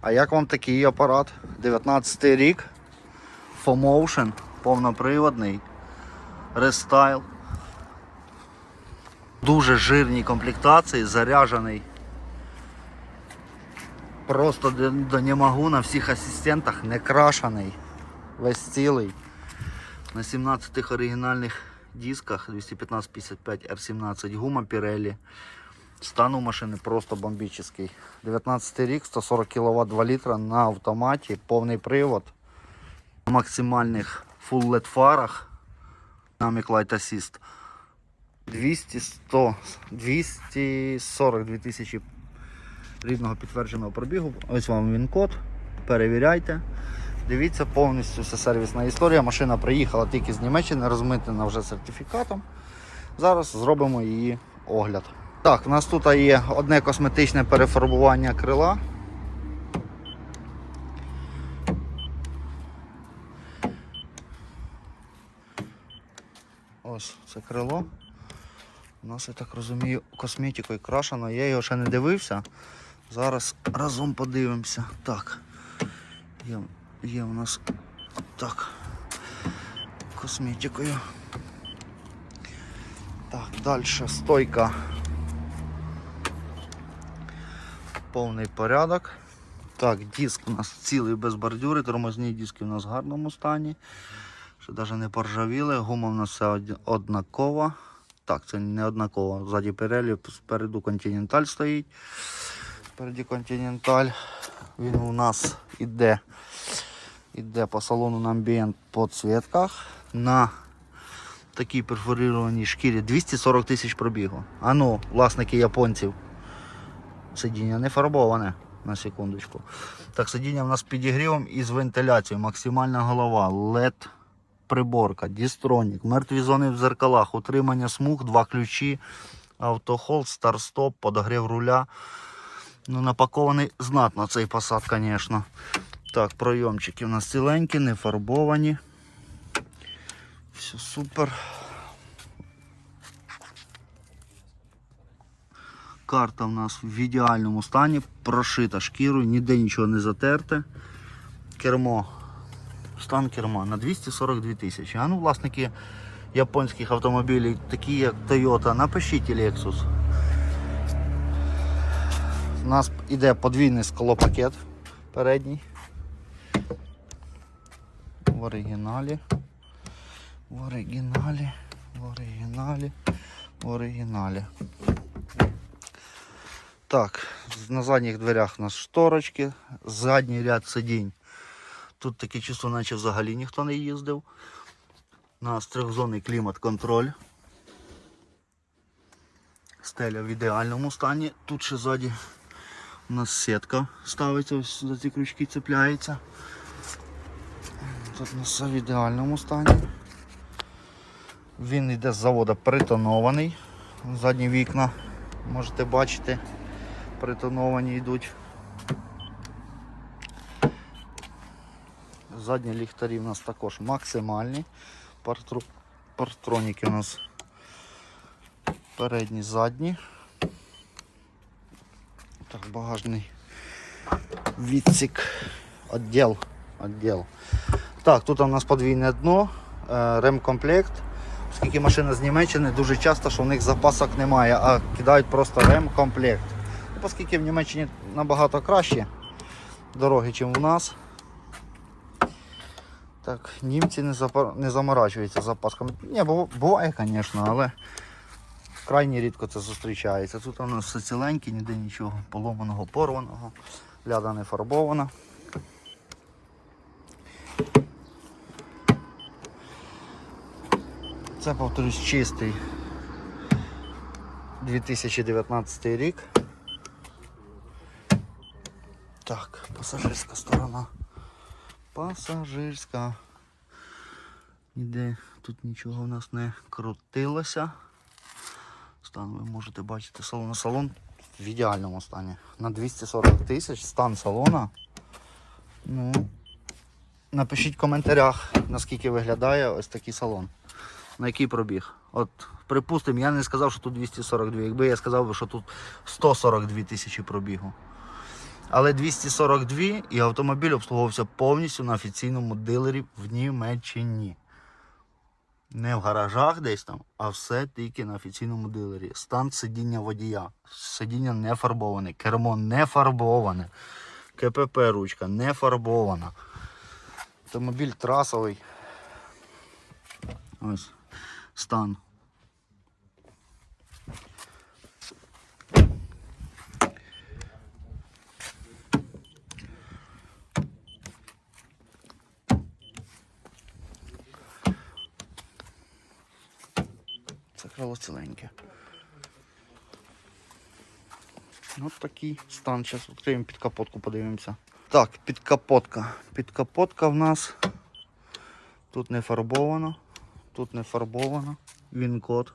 А як вам такий апарат? 19 рік. FOMotion, повноприводний. Рестайл. Дуже жирні комплектації, заряджений. Просто до, не можу на всіх асистентах не крашений. Весь цілий. На 17 оригінальних дисках 215-55 R17 гума Pirelli. Стан у машини просто бомбічний. 19 рік, 140 кВт 2 літра на автоматі, повний привод. На максимальних full LED фарах. Dynamic Light Assist. 200, 100, 242 тисячі рідного підтвердженого пробігу. Ось вам він код. Перевіряйте. Дивіться повністю вся сервісна історія. Машина приїхала тільки з Німеччини, розмитнена вже сертифікатом. Зараз зробимо її огляд. Так, у нас тут є одне косметичне перефарбування крила. Ось це крило. У нас, я так розумію, косметикою крашено. Я його ще не дивився. Зараз разом подивимося. Так. Є, є у нас так. Косметикою. Так, далі стойка. Повний порядок. Так, диск у нас цілий без бордюри, тормозні диски у нас в гарному стані. Ще навіть не поржавіли, гума у нас все однакова. Так, це не однаково. Ззаді Pirelli, спереду Continental стоїть. Спереді Continental. Він у нас іде, іде по салону на амбієнт по цвітках. На такій перфорированій шкірі 240 тисяч пробігу. А ну, власники японців. Сидіння не фарбоване. На секундочку. Так, сидіння у нас з підігрівом і з вентиляцією. Максимальна голова, LED приборка, дістронік, мертві зони в зеркалах, утримання смуг, два ключі, автохолд, старт-стоп, подогрів руля. Ну, напакований знатно цей посад, звісно. Так, пройомчики у нас ціленькі, не фарбовані. Все супер. Карта у нас в ідеальному стані, прошита шкірою, ніде нічого не затерте. Кермо. Стан керма на 242 тисячі. А ну, власники японських автомобілів, такі як Toyota, напишіть Lexus. У нас іде подвійний склопакет передній. В оригіналі. В оригіналі. В оригіналі. В оригіналі. Так, на задніх дверях у нас шторочки, задній ряд сидінь. Тут таке чувство, наче взагалі ніхто не їздив. У нас трьохзонний клімат-контроль. Стеля в ідеальному стані. Тут ще ззаді у нас сітка ставиться, ось за ці крючки цепляється. Тут у нас все в ідеальному стані. Він йде з заводу притонований. Задні вікна можете бачити, притоновані йдуть. Задні ліхтарі у нас також максимальні. Партру- Партроніки у нас передні, задні. Так, багажний відсік. Отділ. Отділ. Так, тут у нас подвійне дно, е, ремкомплект. Оскільки машина з Німеччини, дуже часто, що в них запасок немає, а кидають просто ремкомплект. Оскільки в Німеччині набагато краще дороги, ніж у нас. Так, німці не, запа- не заморачуються запасками. Ні, буває, звісно, але крайні рідко це зустрічається. Тут у нас все ціленьке, ніде нічого поломаного, порваного, ляда не фарбована. Це, повторюсь, чистий 2019 рік. Так, пасажирська сторона. Пасажирська. Ніде тут нічого у нас не крутилося. Стан ви можете бачити салон. Салон в ідеальному стані. На 240 тисяч стан салона. Ну, напишіть в коментарях, наскільки виглядає ось такий салон. На який пробіг. От, припустимо, я не сказав, що тут 242. Якби я сказав, що тут 142 тисячі пробігу. Але 242 і автомобіль обслуговувався повністю на офіційному дилері в Німеччині. Не в гаражах десь там, а все тільки на офіційному дилері. Стан сидіння водія. Сидіння не фарбоване, кермо не фарбоване. КПП ручка не фарбована. Автомобіль трасовий. Ось стан. Це крило. Ось такий стан. Зараз відкриємо під капотку, подивимося. Так, підкапотка. Підкапотка в нас тут не фарбовано. Тут не фарбовано. Він код.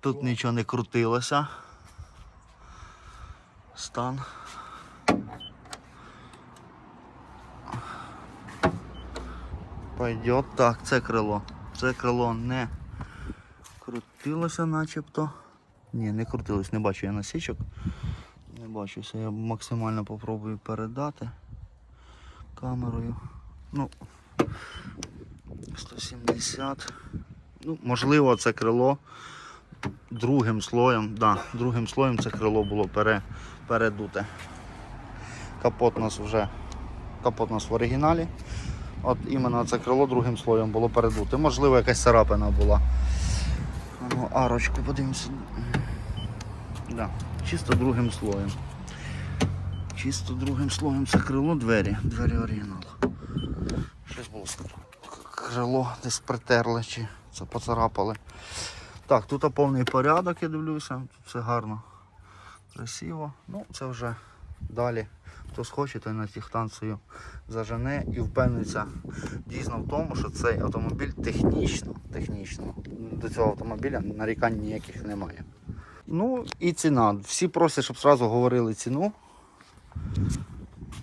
Тут нічого не крутилося. Стан. Пойдет. Так, це крило. Це крило не крутилося начебто. Ні, не крутилось, не бачу я насічок. Не бачу, все я максимально попробую передати камерою. Ну, 170. Ну, можливо, це крило другим слоєм. Да, другим слоєм це крило було пере, передуте. Капот у нас вже капот у нас в оригіналі. От іменно це крило другим слоєм було передуте. Можливо, якась царапина була. А Ну, арочку подивимося. Да, чисто другим слоєм. Чисто другим слоєм це крило двері. Двері оригінал. Щось було крило десь притерли чи це поцарапали. Так, тут повний порядок, я дивлюся, тут все гарно, красиво. Ну, це вже далі. Хто схоче, той на техстанцію зажене і впевниться дійсно в тому, що цей автомобіль технічно, технічно до цього автомобіля нарікань ніяких немає. Ну і ціна. Всі просять, щоб одразу говорили ціну.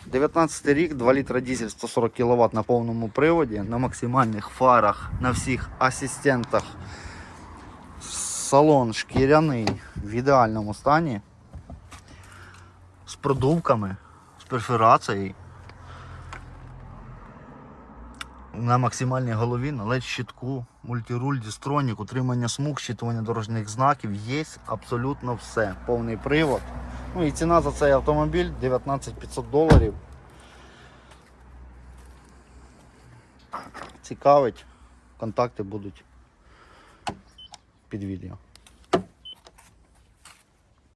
19 рік, 2 літра дизель 140 кВт на повному приводі, на максимальних фарах, на всіх асистентах. Салон шкіряний в ідеальному стані. З продувками, з перфорацією. На максимальній голові, на LED щитку, мультируль, дістронік, утримання смуг, щитування дорожніх знаків. Є абсолютно все. Повний привод. Ну і ціна за цей автомобіль 19 500 доларів. Цікавить. Контакти будуть під відео.